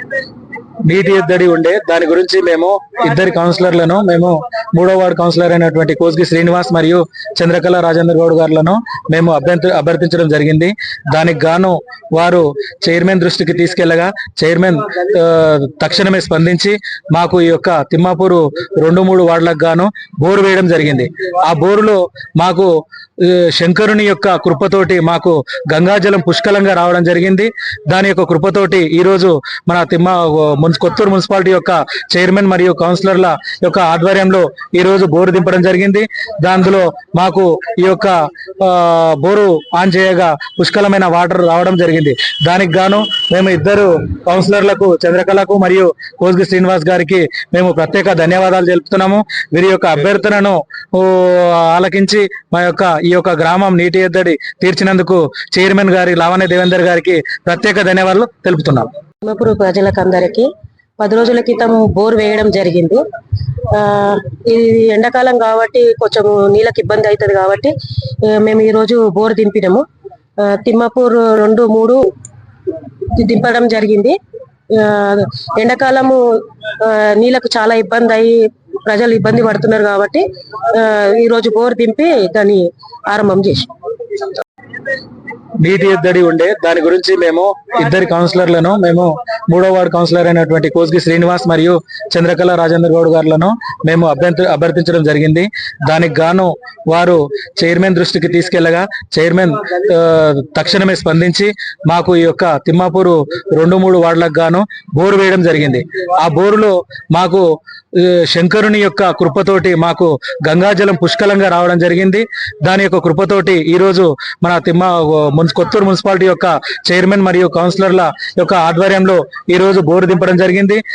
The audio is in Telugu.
and then నీటి ఎద్దడి ఉండే. దాని గురించి మేము ఇద్దరి కౌన్సిలర్లను మేము మూడో వార్డు కౌన్సిలర్ అయినటువంటి కోస్గి శ్రీనివాస్ మరియు చంద్రకళ రాజేంద్ర గౌడ్ గారులను మేము అభ్యర్థి అభ్యర్థించడం జరిగింది. దానికి గాను వారు చైర్మన్ దృష్టికి తీసుకెళ్ళగా చైర్మన్ తక్షణమే స్పందించి మాకు ఈ యొక్క తిమ్మాపూరు రెండు మూడు వార్డులకు గాను బోరు వేయడం జరిగింది. ఆ బోరులో మాకు శంకరుని యొక్క కృపతోటి మాకు గంగాజలం పుష్కలంగా రావడం జరిగింది. దాని యొక్క కృపతోటి ఈరోజు మన తిమ్మ కొత్తూరు మున్సిపాలిటీ యొక్క చైర్మన్ మరియు కౌన్సిలర్ల యొక్క ఆధ్వర్యంలో ఈ రోజు బోరు దింపడం జరిగింది. దాంట్లో మాకు ఈ యొక్క బోరు ఆన్ చేయగా పుష్కలమైన వాటర్ రావడం జరిగింది. దానికి గాను మేము ఇద్దరు కౌన్సిలర్లకు చంద్రకళకు మరియు కోజ్గి శ్రీనివాస్ గారికి మేము ప్రత్యేక ధన్యవాదాలు తెలుపుతున్నాము. వీరి యొక్క అభ్యర్థనను ఆలకించి మా యొక్క ఈ యొక్క గ్రామం నీటి ఎద్దడి తీర్చినందుకు చైర్మన్ గారి లావణ్య దేవేందర్ గారికి ప్రత్యేక ధన్యవాదాలు తెలుపుతున్నాం తిమ్మపూరు ప్రజలకు అందరికీ పది రోజుల క్రితం బోర్ వేయడం జరిగింది. ఇది ఎండాకాలం కాబట్టి కొంచెం నీళ్ళకి ఇబ్బంది అవుతుంది కాబట్టి మేము ఈ రోజు బోర్ దింపినాము. తిమ్మపూర్ రెండు మూడు దింపడం జరిగింది. ఎండాకాలము నీళ్ళకు చాలా ఇబ్బంది అయ్యి ప్రజలు ఇబ్బంది పడుతున్నారు కాబట్టి ఈరోజు బోర్ దింపి దాన్ని ఆరంభం చేసి నీటి ఎద్దడి ఉండే. దాని గురించి మేము ఇద్దరి కౌన్సిలర్లను మేము మూడో వార్డు కౌన్సిలర్ అయినటువంటి కోస్గి శ్రీనివాస్ మరియు చంద్రకళ రాజేంద్ర గౌడ్ గారులను మేము అభ్యర్థించడం జరిగింది. దానికి గాను వారు చైర్మన్ దృష్టికి తీసుకెళ్ళగా చైర్మన్ తక్షణమే స్పందించి మాకు ఈ యొక్క తిమ్మాపూరు రెండు మూడు వార్డులకు గాను బోరు వేయడం జరిగింది. ఆ బోరులో మాకు శంకరుని యొక్క కృపతోటి మాకు గంగాజలం పుష్కలంగా రావడం జరిగింది. దాని యొక్క కృపతోటి ఈరోజు మన తిమ్మ కొత్తూరు మున్సిపాలిటీ యొక్క చైర్మన్ మరియు కౌన్సిలర్ల యొక్క ఆధ్వర్యంలో ఈ రోజు బోరు దింపడం జరిగింది.